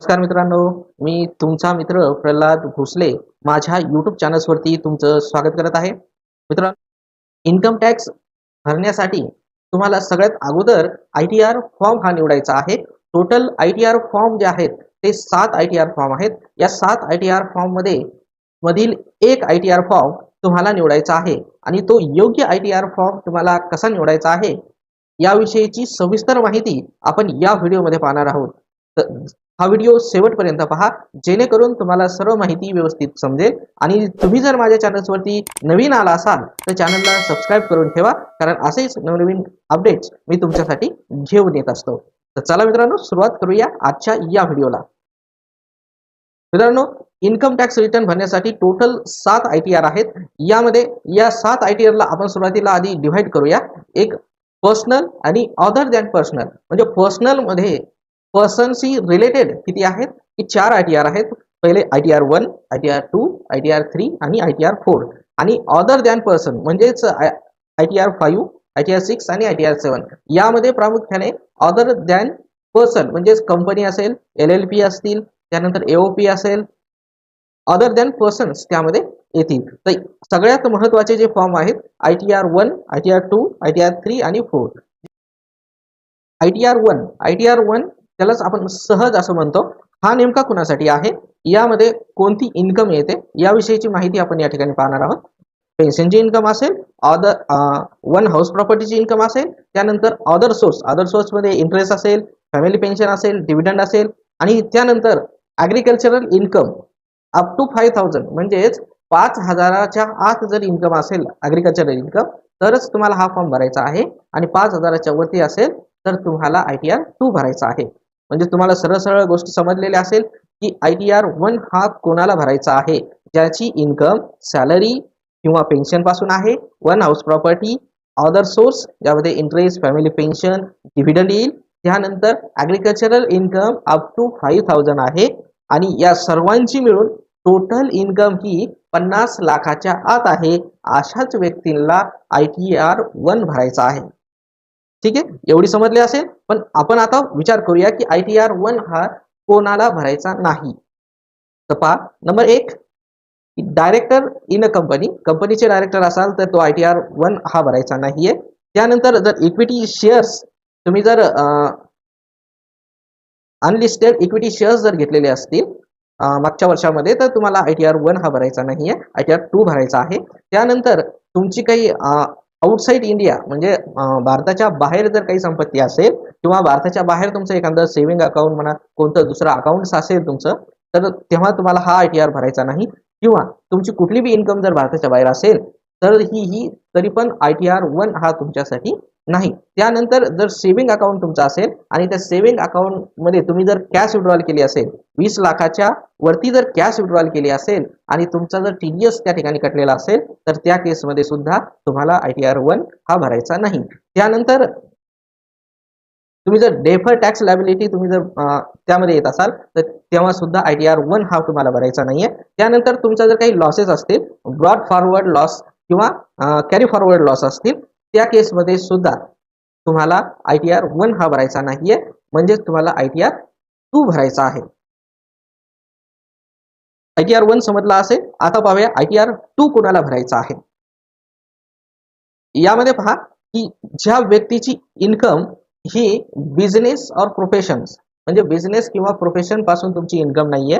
नमस्कार मित्रांनो मी तुमचा मित्र प्रल्हाद भोसले माझ्या युट्यूब चॅनल्सवरती तुमचं स्वागत करत आहे. मित्रांनो इन्कम टॅक्स भरण्यासाठी तुम्हाला सगळ्यात अगोदर आय टी आर फॉर्म हा निवडायचा आहे. Total I T R form जे आहेत ते सात आय टी आर फॉर्म आहेत. या सात आय टी आर फॉर्ममध्ये मधील एक आय टी आर फॉर्म तुम्हाला निवडायचा आहे आणि तो योग्य आय टी आर फॉर्म तुम्हाला कसा निवडायचा आहे याविषयीची सविस्तर माहिती आपण या व्हिडिओमध्ये पाहणार आहोत. हा व्हिडिओ शेवटपर्यंत पहा. जेणेकरून तुम्हाला सर्व माहिती व्यवस्थित समजेल. आणि तुम्ही जर माझ्या चॅनल्सवरती नवीन आला असाल तर चॅनलला सबस्क्राईब करून ठेवा. कारण असेच नवनवीन अपडेट्स मी तुमच्यासाठी घेऊन येत असतो. तर चला मित्रांनो सुरुवात करूया आजच्या या व्हिडिओला मित्रांनो इन्कम टॅक्स रिटर्न भरण्यासाठी टोटल सात आय टी आर आहेत. यामध्ये या सात आय टी आरला आपण सुरुवातीला आधी डिव्हाइड करूया. एक पर्सनल आणि अदर दॅन पर्सनल म्हणजे पर्सनलमध्ये पर्सनशी रिलेटेड किती आहेत की चार आय टी आर आहेत पहिले I T R one I T R two I T R three आणि आय टी आर फोर आणि अदर दॅन पर्सन म्हणजेच I T R five I T R six आणि आय टी आर सेवन यामध्ये प्रामुख्याने other than person म्हणजेच company असेल L L P असतील त्यानंतर एओपी असेल अदर दॅन पर्सन्स त्यामध्ये येतील तर सगळ्यात महत्त्वाचे जे फॉर्म आहेत I T R one I T R two I T R three आणि four I T R one I T R one त्यालाच आपण सहज असं म्हणतो. हा नेमका कुणासाठी आहे? यामध्ये कोणती इन्कम येते? याविषयीची माहिती आपण या ठिकाणी पाहणार आहोत. पेन्शनची इन्कम असेल ऑदर वन हाऊस प्रॉपर्टीची इन्कम असेल त्यानंतर अदर सोर्स अदर सोर्समध्ये इंटरेस्ट असेल फॅमिली पेन्शन असेल डिव्हिडंड असेल आणि त्यानंतर agricultural income up to five thousand म्हणजेच पाच हजाराच्या आत जर इन्कम असेल ॲग्रिकल्चरल इन्कम तरच तुम्हाला हा फॉर्म भरायचा आहे. आणि पाच हजाराच्या वरती असेल तर तुम्हाला आय टी आर टू भरायचा आहे. म्हणजे तुम्हाला सरळ सरळ गोष्ट समजलेली असेल की आय टी आर वन हा कोणाला भरायचा आहे? ज्याची इन्कम सॅलरी किंवा पेन्शनपासून आहे? One house property other source ज्यामध्ये इंटरेस्ट फॅमिली पेन्शन डिव्हिडंड येईल. त्यानंतर agricultural income up to five thousand आहे. आणि या सर्वांची मिळून टोटल इन्कम ही पन्नास लाखाच्या आत आहे. अशाच व्यक्तींना आय टी आर वन भरायचा आहे. ठीक आहे? एवढी समजली असेल? पण आपण आता विचार करूया की आय टी आर वन हा कोणाला भरायचा नाही? तर पहा नंबर एक डायरेक्टर इन अ कंपनी कंपनीचे डायरेक्टर असाल तर तो आय टी आर वन हा भरायचा नाहीये. त्यानंतर जर इक्विटी शेअर्स तुम्ही जर अनलिस्टेड इक्विटी शेअर्स जर घेतलेले असतील मागच्या वर्षामध्ये तर तुम्हाला आय टी आर वन हा भरायचा नाहीये. आय टी आर टू भरायचा आहे. त्यानंतर तुमची काही आउटसाईड इंडिया म्हणजे भारताच्या बाहेर जर काही संपत्ती असेल किंवा भारताच्या बाहेर तुमचं एखादं सेव्हिंग अकाउंट म्हणा कोणतं दुसरं अकाउंट असेल तुमचं तर तेव्हा तुम्हाला हा आय टी आर भरायचा नाही. किंवा तुमची कुठली बी इन्कम जर भारताच्या बाहेर असेल तर ही ही तरी पण आय टी आर वन हा तुमच्यासाठी नाही. त्यानंतर जर सेव्हिंग अकाउंट तुमचं असेल आणि त्या सेव्हिंग अकाउंटमध्ये तुम्ही जर कॅश विड्रॉल केली असेल वीस लाखाच्या वरती जर कॅश विड्रॉल केली असेल आणि तुमचा जर टी त्या ठिकाणी कटलेला असेल तर त्या केसमध्ये सुद्धा तुम्हाला आय टी आर वन हा भरायचा नाही. त्यानंतर तुम्ही जर डेफर टॅक्स लायबिलिटी तुम्ही जर त्यामध्ये येत असाल तर तेव्हा सुद्धा आय टी आर वन हा तुम्हाला भरायचा नाहीये. त्यानंतर तुमचा जर काही लॉसेस असतील ब्रॉड फॉरवर्ड लॉस किंवा कॅरी फॉरवर्ड लॉस असतील त्या केसमध्ये सुद्धा तुम्हाला आय टी आर वन हा भरायचा नाहीये. म्हणजेच तुम्हाला आय टी आर टू भरायचा आहे. आय टी आर वन समजला असेल. आता पाहूया आय टी आर टू कोणाला भरायचा आहे. यामध्ये पहा की ज्या व्यक्तीची इन्कम ही बिझनेस और प्रोफेशन्स म्हणजे बिझनेस किंवा प्रोफेशनपासून तुमची इन्कम नाहीये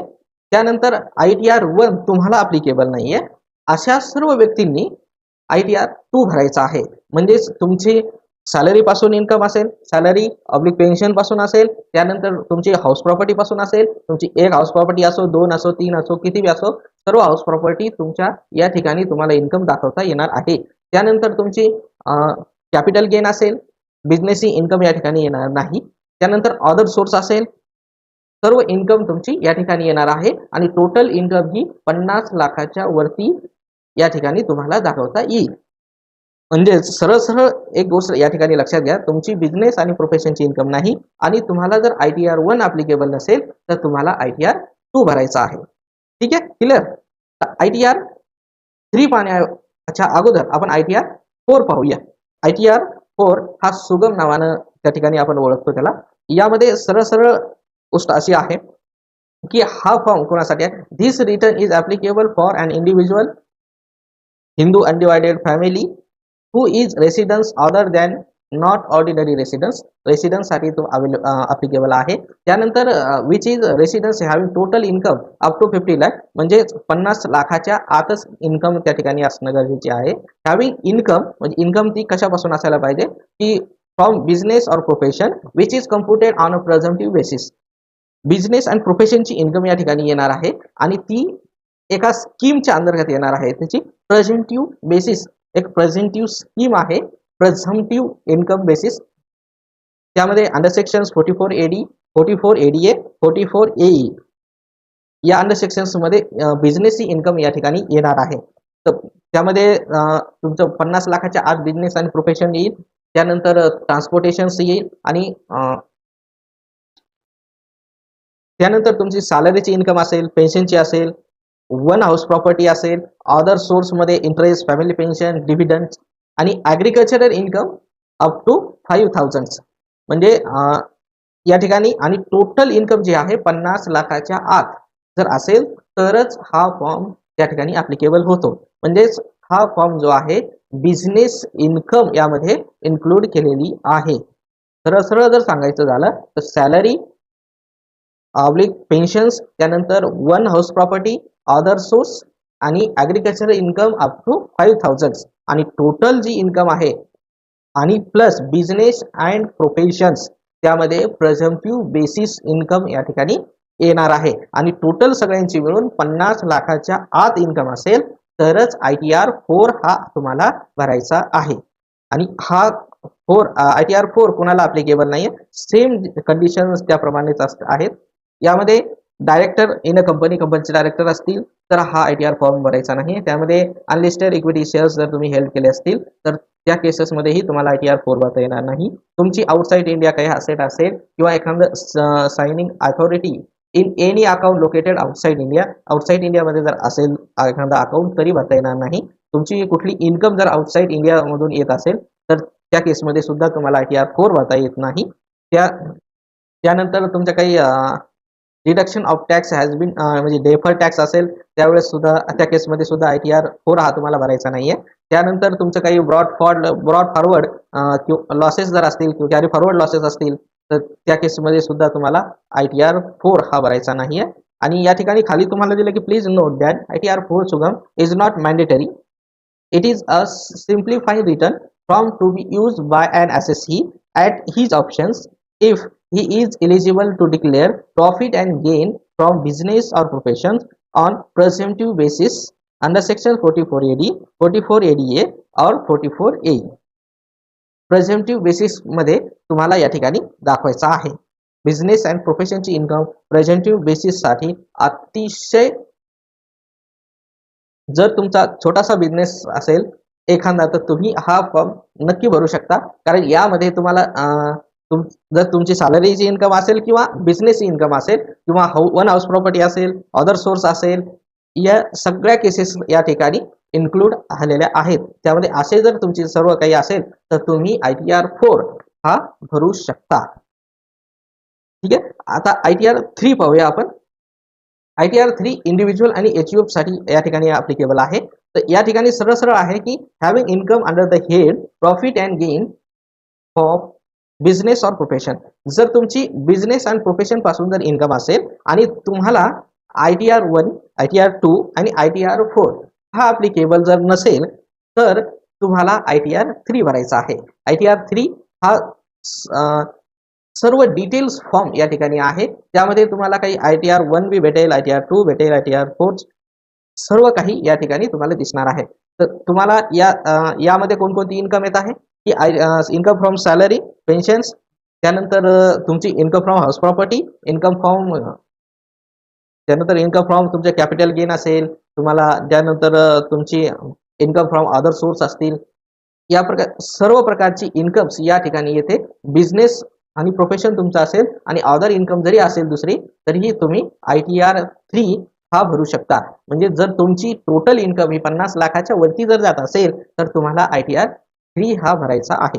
त्यानंतर आय टी आर वन तुम्हाला अप्लिकेबल नाहीये. अशा सर्व व्यक्तींनी आय टी आर टू भरायचा आहे. म्हणजेच तुमची सॅलरी पासून इन्कम असेल सॅलरी अब्लिक पेन्शनपासून असेल त्यानंतर तुमची हाऊस प्रॉपर्टी पासून असेल तुमची एक हाऊस प्रॉपर्टी असो दोन असो तीन असो किती बी असो सर्व हाऊस प्रॉपर्टी तुमच्या या ठिकाणी तुम्हाला इन्कम दाखवता येणार आहे. त्यानंतर तुमची कॅपिटल गेन असेल बिझनेसी इन्कम या ठिकाणी येणार नाही. त्यानंतर अदर सोर्स असेल सर्व इन्कम तुमची या ठिकाणी येणार आहे आणि टोटल इन्कम ही पन्नास लाखाच्या वरती या ठिकाणी तुम्हाला दाखवता येईल. म्हणजे सरळ सरळ एक गोष्ट या ठिकाणी लक्षात घ्या. तुमची बिझनेस आणि प्रोफेशनची इन्कम नाही आणि तुम्हाला जर I T R one applicable नसेल तर तुम्हाला आय टी आर टू भरायचा आहे. ठीक आहे? Clear I T R three पाहण्याच्या अगोदर आपण आय टी आर फोर पाहूया. आय टी आर फोर हा सुगम नावानं त्या ठिकाणी आपण ओळखतो त्याला. यामध्ये सरळ सरळ गोष्ट अशी आहे की हा फॉर्म कोणासाठी आहे? This return is applicable for an individual Hindu undivided family who is resident other than not ordinary resident रेसिडन्ससाठी साठी तो अप्लिकेबल आहे. त्यानंतर which is resident having total income up to fifty lakh म्हणजे पन्नास लाखाच्या आतच इन्कम त्या ठिकाणी असणं गरजेचे आहे. हॅव्हिंग इन्कम म्हणजे इन्कम ती कशापासून असायला पाहिजे? की from business or profession which is computed on a presumptive basis business and प्रोफेशनची income या ठिकाणी येणार आहे. आणि ती एका स्कीमच्या अंतर्गत येणार आहे. त्याची प्रेझेंटिव्ह बेसिस एक प्रेझेंटिव्ह स्कीम आहे. प्रेझम्टिव्ह इन्कम बेसिस त्यामध्ये under section forty four AD forty four ADA forty four AE या अंडर सेक्शन्समध्ये मध्ये इन्कम या ठिकाणी येणार आहे. तर त्यामध्ये तुमचं पन्नास लाखाच्या आत बिझनेस आणि प्रोफेशन येईल. त्यानंतर ट्रान्सपोर्टेशन येईल आणि त्यानंतर तुमची सॅलरीची इन्कम असेल पेन्शनची असेल वन हाऊस प्रॉपर्टी असेल अदर सोर्समध्ये इंटरेस्ट फॅमिली पेन्शन डिव्हिडंड आणि agricultural income up to five thousand म्हणजे या ठिकाणी आणि टोटल इन्कम जे आहे पन्नास लाखाच्या आत. जर असेल तरच हा फॉर्म त्या ठिकाणी ॲप्लिकेबल होतो. म्हणजेच हा फॉर्म जो आहे बिझनेस इन्कम यामध्ये इन्क्लूड केलेली आहे. सरळ सरळ जर सांगायचं झालं तर सॅलरी ऑब्लिक पेन्शन्स त्यानंतर one house property other source आणि agriculture income up to five thousand आणि टोटल जी इन्कम आहे आणि प्लस बिझनेस अँड प्रोफेशन्स त्यामध्ये प्रेझम्टिव्ह बेसिस इन्कम या ठिकाणी येणार आहे. आणि टोटल सगळ्यांची मिळून पन्नास लाखाच्या आत इन्कम असेल तरच आय टी आर फोर हा तुम्हाला भरायचा आहे. आणि हा four I T R four कोणाला अप्लिकेबल नाही आहे सेम कंडिशन त्याप्रमाणेच असत आहेत. यामध्ये डायरेक्टर इन अ कंपनी कंपनीचे डायरेक्टर असतील तर हा आय टी आर फॉर्म भरायचा नाही. त्यामध्ये अनलिस्टेड इक्विटी शेअर्स जर तुम्ही हेल्ड केले असतील तर त्या केसेसमध्येही तुम्हाला आय टी आर फोर भरता येणार नाही. तुमची आउटसाईड इंडिया काही असेट असेल किंवा एखादं signing authority in any account located outside India outside इंडियामध्ये जर असेल एखादा अकाउंट तरी भरता येणार नाही. तुमची कुठली इन्कम जर आउटसाईड इंडियामधून येत असेल तर त्या केसमध्ये सुद्धा तुम्हाला आय टी आर फोर भरता येत नाही. त्या त्यानंतर तुमच्या काही deduction of tax has been म्हणजे डेफर टॅक्स असेल त्यावेळेस सुद्धा त्या केसमध्ये सुद्धा आय टी आर फोर हा तुम्हाला भरायचा नाहीये. त्यानंतर तुमचं काही ब्रॉड फॉर्ड ब्रॉड फॉरवर्ड किंवा लॉसेस जर असतील किंवा कॅरी फॉरवर्ड लॉसेस असतील तर त्या केसमध्ये सुद्धा तुम्हाला आय टी आर फोर हा भरायचा नाहीये. आणि या ठिकाणी खाली तुम्हाला दिलं की please note that I T R four Sugam is not mandatory it is a simplified return from to be used by and S S he at his options if he is eligible to declare profit and gain from business or professions on presumptive basis under section 44 AD, 44 ADA or 44 A. Presumptive बेसिसमध्ये तुम्हाला या ठिकाणी दाखवायचा आहे business and प्रोफेशनची income presumptive बेसिससाठी अतिशय जर तुमचा छोटासा बिझनेस असेल एखादा तर तुम्ही हा फॉर्म नक्की भरू शकता कारण यामध्ये तुम्हाला तुम जर तुमची सॅलरीची इन्कम असेल किंवा बिझनेस इन्कम असेल किंवा हाऊ वन हाऊस प्रॉपर्टी असेल अदर सोर्स असेल या सगळ्या केसेस या ठिकाणी इन्क्लूड झालेल्या आहेत. त्यामध्ये असे जर तुमची सर्व काही असेल तर तुम्ही आय टी आर फोर हा भरू शकता. ठीक आहे? आता आय टी आर थ्री पाहूया आपण. I T R three individual आणि एच यू साठी या ठिकाणी अप्लिकेबल आहे. तर या ठिकाणी सरळ सरळ आहे की having income under the head profit and gain of business or profession जर तुमची बिझनेस अँड प्रोफेशनपासून जर इन्कम असेल आणि तुम्हाला I T R one I T R two आणि आय टी आर फोर हा अप्लिकेबल जर नसेल तर तुम्हाला आय टी आर थ्री भरायचा आहे. आय टी आर थ्री हा सर्व डिटेल्स फॉर्म या ठिकाणी आहे. त्यामध्ये तुम्हाला काही I T R one B भेटेल आय टी आर टू भेटेल आय टी आर फोर सर्व काही या ठिकाणी तुम्हाला दिसणार आहे. तर तुम्हाला या यामध्ये कोणकोणती इन्कम येत आहे? की आय इन्कम फ्रॉम सॅलरी पेन्शन्स त्यानंतर तुमची income from house property income from त्यानंतर इन्कम फ्रॉम तुमचे कॅपिटल गेन असेल तुम्हाला त्यानंतर तुमची इन्कम फ्रॉम अदर सोर्स असतील. या प्रकार सर्व प्रकारची इन्कम्स या ठिकाणी येथे बिझनेस आणि प्रोफेशन तुमचं असेल आणि अदर इन्कम जरी असेल दुसरी तरीही तुम्ही आय टी आर थ्री हा भरू शकता. म्हणजे जर तुमची टोटल इन्कम ही पन्नास लाखाच्या वरती जर जात असेल तर तुम्हाला आय टी आर थ्री हा भरायचा आहे.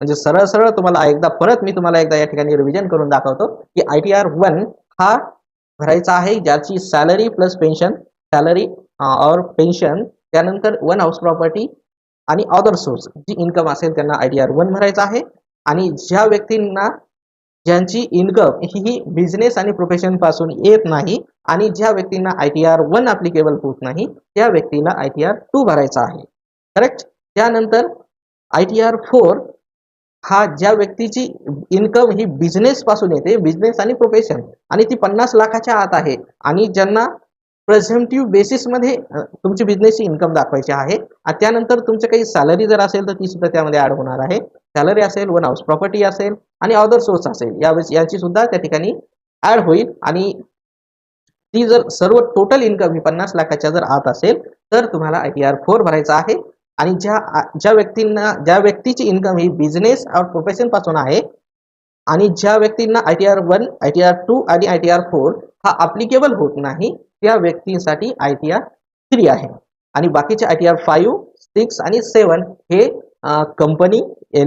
म्हणजे सरळ सरळ तुम्हाला एकदा परत मी तुम्हाला एकदा या ठिकाणी रिव्हिजन करून दाखवतो की आय टी आर वन हा भरायचा आहे ज्याची सॅलरी प्लस पेन्शन सॅलरी और पेन्शन त्यानंतर वन हाऊस प्रॉपर्टी आणि अदर सोर्स जी इन्कम असेल त्यांना आय टी आर वन भरायचा आहे. आणि ज्या व्यक्तींना ज्यांची इन्कम ही बिझनेस आणि प्रोफेशनपासून येत नाही आणि ज्या व्यक्तींना I T R one applicable होत नाही त्या व्यक्तीला आय टी आर टू भरायचा आहे. करेक्ट त्यानंतर आय टी आर फोर हा ज्या व्यक्तीची इन्कम ही बिझनेस पासून येते बिझनेस आणि प्रोफेशन आणि ती पन्नास लाखाच्या आत आहे आणि ज्यांना प्रेझेंटिव्ह बेसिसमध्ये तुमची बिझनेसची इन्कम दाखवायची आहे आणि त्यानंतर तुमचं काही सॅलरी जर असेल तर ती सुद्धा त्यामध्ये ऍड होणार आहे. सॅलरी असेल वन हाऊस प्रॉपर्टी असेल आणि अदर सोर्स असेल या याची सुद्धा त्या ठिकाणी ऍड होईल आणि ती जर सर्व टोटल इन्कम ही पन्नास लाखाच्या जर आत असेल तर तुम्हाला आय टी आर फोर भरायचा आहे. आणि ज्या ज्या व्यक्तींना ज्या व्यक्तीची इन्कम ही बिझनेस और प्रोफेशनपासून आहे आणि ज्या व्यक्तींना I T R one I T R two आणि आय टी आर फोर हा अप्लिकेबल होत नाही त्या व्यक्तींसाठी आय टी आर थ्री आहे. आणि बाकीचे I T R five six आणि सेवन हे कंपनी एल